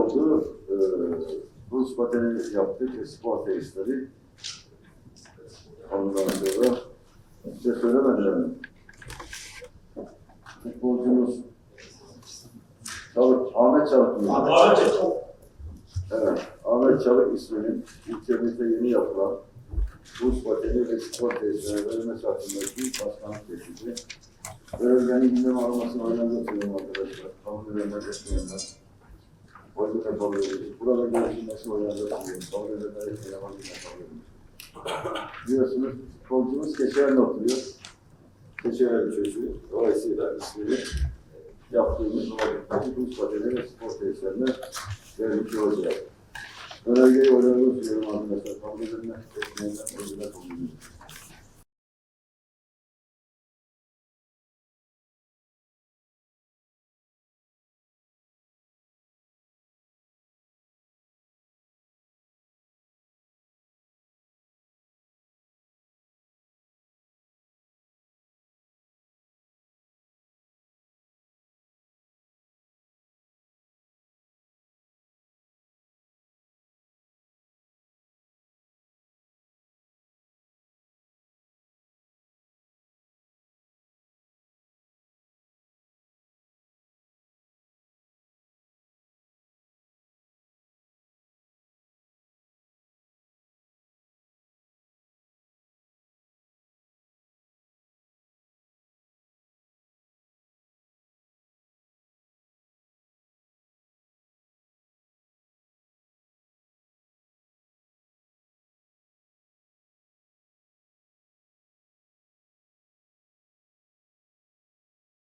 oldu. Ee, buz pateni yaptık ve spor tesisleri. Ondan sonra size söylemediler mi? Futbolcumuz Çalık, Ahmet Çalık mı? Evet, Ahmet Çalık isminin ilçemizde yeni yapılan buz pateni ve spor tesislerine verilmesi hakkındaki başkanlık teklifi. Görevlerin gündem almasını oynandı sunuyorum arkadaşlar. Kabul edenler etmeyenler vazife kabul edilir. Burada görüşülmesi oylarda kabul Kabul edilir. Eleman yine kabul edilir. Biliyorsunuz komşumuz Keçiören'de oturuyor. Keçiören çocuğu. Dolayısıyla ismini e, yaptığımız vazife bu pateleri spor tesislerine vermiş olacak. Önergeyi oylarına sunuyorum arkadaşlar. Kabul edilmez. Etmeyenler oylarına kabul.